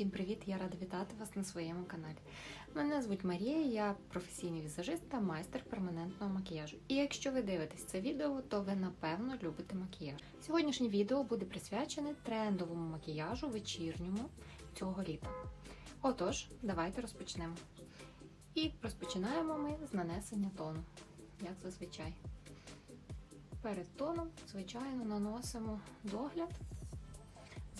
Всім привіт! Я рада вітати вас на своєму каналі. Мене звуть Марія, я професійний візажист та майстер перманентного макіяжу. І якщо ви дивитесь це відео, то ви напевно любите макіяж. Сьогоднішнє відео буде присвячене трендовому макіяжу вечірньому цього літа. Отож, давайте розпочнемо. І розпочинаємо ми з нанесення тону, як зазвичай. Перед тоном, звичайно, наносимо догляд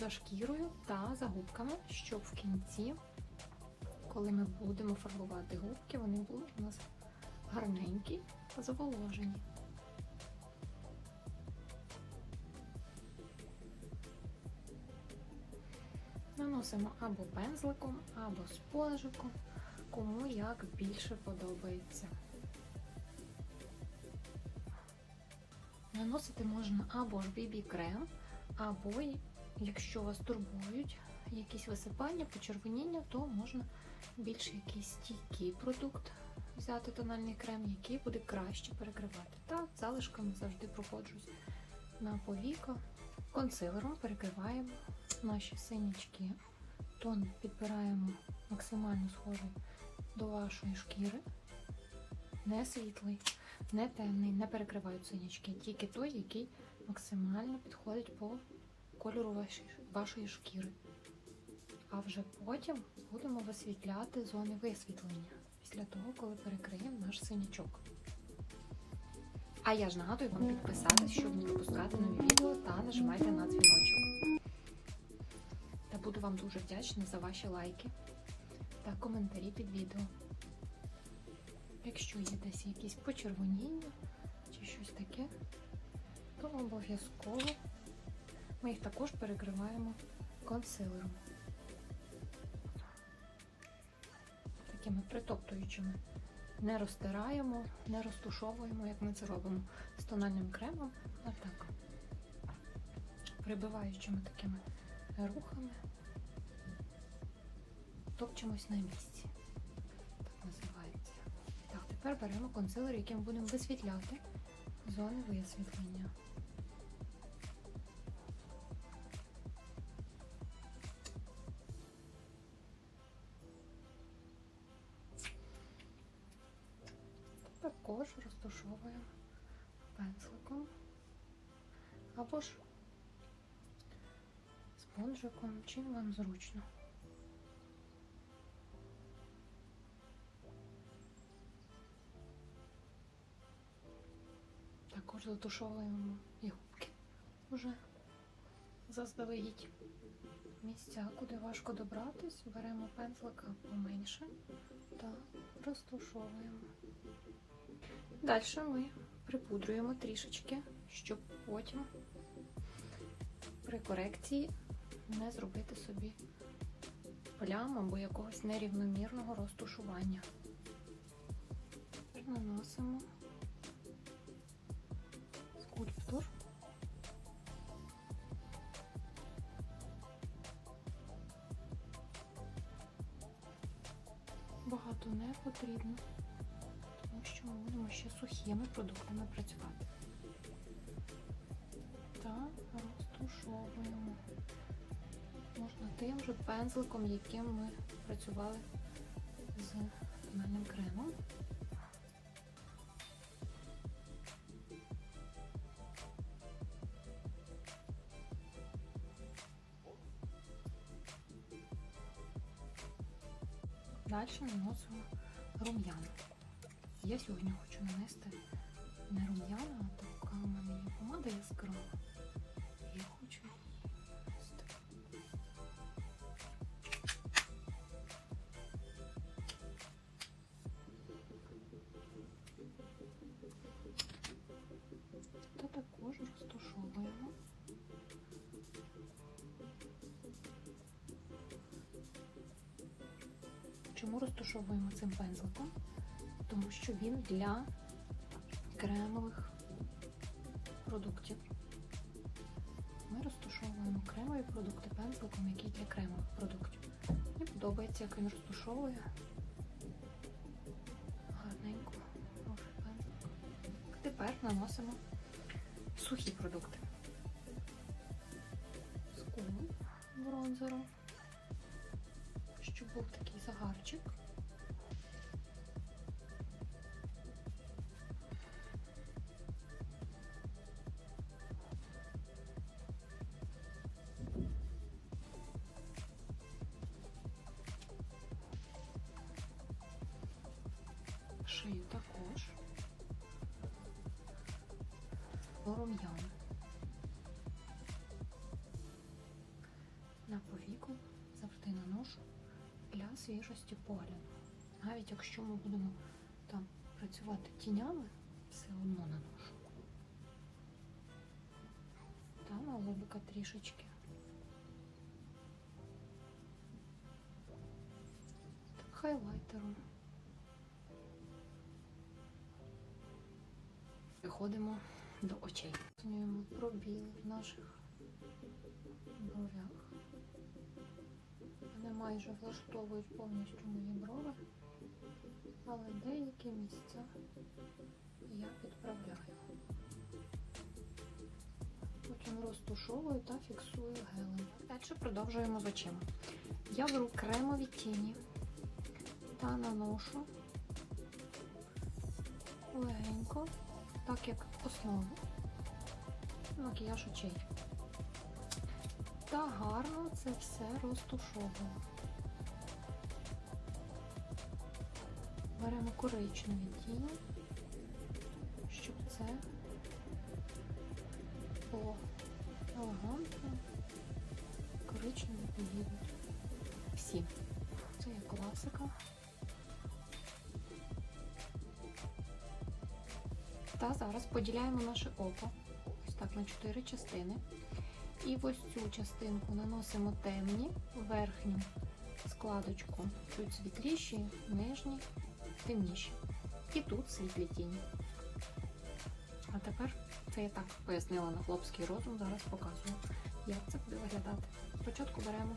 за шкірою та за губками, щоб в кінці, коли ми будемо фарбувати губки, вони були у нас гарненькі та заволожені. Наносимо або пензликом, або спонжиком, кому як більше подобається. Наносити можна або ж бібі-крем, або Якщо вас турбують якісь висипання, почервоніння, то можна більш якийсь стійкий продукт взяти тональний крем, який буде краще перекривати. Так, залишками завжди проходжусь на повіка. Консилером перекриваємо наші синячки. Тон підбираємо максимально схожий до вашої шкіри. Не світлий, не темний, не перекривають синячки, тільки той, який максимально підходить по кольору вашої шкіри. А вже потім будемо висвітляти зони висвітлення після того, коли перекриємо наш синячок. А я ж нагадую вам підписатись, щоб не пропускати нові відео та нажимайте на дзвіночок. Та буду вам дуже вдячна за ваші лайки та коментарі під відео. Якщо є десь якісь почервоніння чи щось таке, то обов'язково ми їх також перекриваємо консилером. Такими притоптуючими. Не розтираємо, не розтушовуємо, як ми це робимо з тональним кремом, а так, прибиваючими такими рухами, топчемось на місці. Так називається. Так, тепер беремо консилер, яким будемо висвітляти зони висвітлення. Також розташовуємо пензликом або ж спонжиком, чим вам зручно. Також затушовуємо і губки вже заздалегідь. Місця, куди важко добратись, беремо пензлика поменше та розтушовуємо. Далі ми припудрюємо трішечки, щоб потім при корекції не зробити собі плям або якогось нерівномірного розтушування. Наносимо скульптур. Багато не потрібно ще сухими продуктами працювати. Та розтушовуємо. Можна тим же пензликом, яким ми працювали з тональним кремом. Далі наносимо рум'яна. Я сьогодні хочу нанести не рум'яна, а така у мене є помада яскрава. Я хочу нанести. Та також розташовуємо. Чому розташовуємо цим пензликом? Тому що він для кремових продуктів. Ми розташовуємо кремові продукти пензликом, який для кремових продуктів. Мені подобається, як він розташовує гарненько пензлик. Тепер наносимо сухі продукти. Скул бронзеру. був такий загарчик. Шию також. Рум'ян. На повіку завжди наношу для свіжості погляду. Навіть якщо ми будемо там працювати тінями, все одно наношу. Та на лобика трішечки. Хайлайтером. Переходимо до очей. Змінюємо пробіли в наших бровях. Вони майже влаштовують повністю мої брови, але деякі місця я підправляю. Потім розтушовую та фіксую гелем. Далі продовжуємо з очима. Я беру кремові тіні та наношу легенько, так як основу макіяж очей. Та гарно це все розтушовую. Беремо коричневі тіні, щоб це було елегантно, коричневі поїдуть. Всі. Це є класика. Та зараз поділяємо наше око ось так на чотири частини. І ось цю частинку наносимо темні, верхню складочку чуть світліші, нижні, темніші. І тут світлі тіні. А тепер це я так пояснила на хлопський розум, зараз показую, як це буде виглядати. Спочатку беремо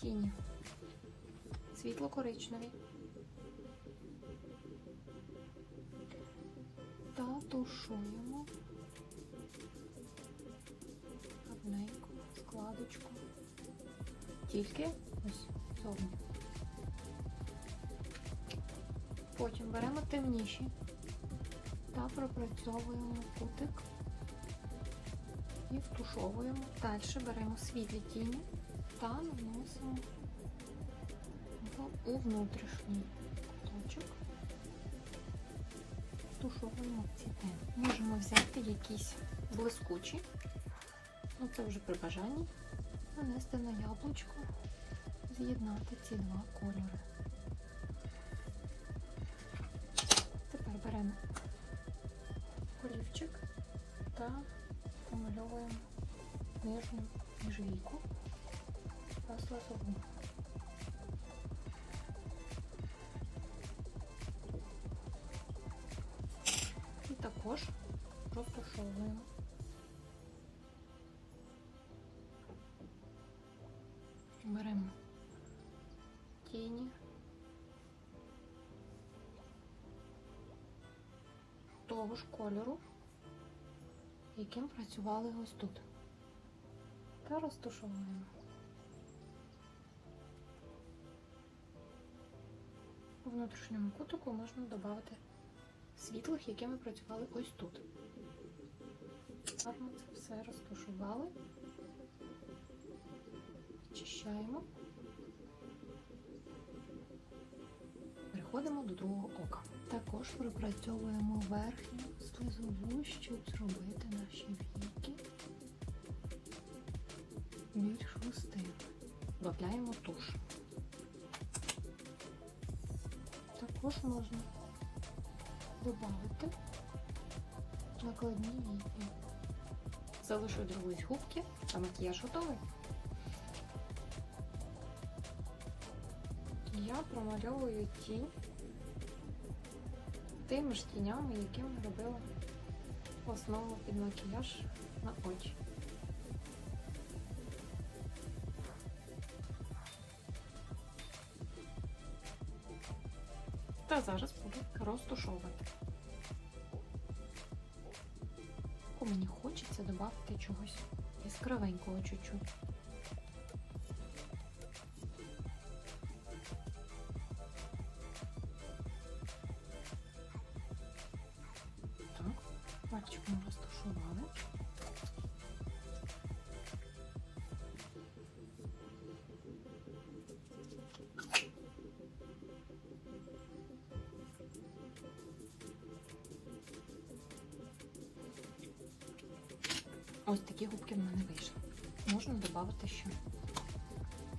тіні світло-коричневі та тушуємо гарненько складочку. Тільки ось зовні. Потім беремо темніші та пропрацьовуємо кутик і втушовуємо. Далі беремо світлі тіні та наносимо у внутрішній Втушовуємо ці теми. Можемо взяти якісь блискучі, ну це вже при бажанні, нанести на яблучко, з'єднати ці два кольори. Тепер беремо олівчик та помальовуємо нижню міжвійку та слизову. Того ж кольору, яким працювали ось тут. Та розташовуємо. У внутрішньому кутику можна додати світлих, якими працювали ось тут. Гарно це все розташували. Очищаємо. Переходимо до другого ока. Також пропрацьовуємо верхню слизову, щоб зробити наші віки більш густими. Додаємо туш. Також можна додати накладні віки. Залишу другої губки, а макіяж готовий. Я промальовую тінь тими ж тінями, якими робила основу під макіяж на очі. Та зараз буду розтушовувати. Мені хочеться додати чогось яскравенького чуть-чуть. просували. Ось такі губки в мене вийшли. Можна додати ще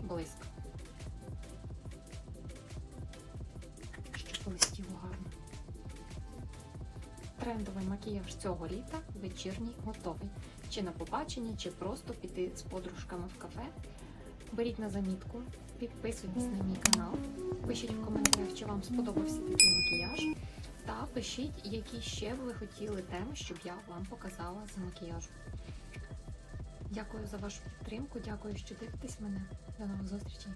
близько. Трендовий макіяж цього літа вечірній готовий. Чи на побачення, чи просто піти з подружками в кафе. Беріть на замітку, підписуйтесь на мій канал, пишіть в коментарях, чи вам сподобався такий макіяж. Та пишіть, які ще б ви хотіли теми, щоб я вам показала з макіяжу. Дякую за вашу підтримку, дякую, що дивитесь мене. До нових зустрічей!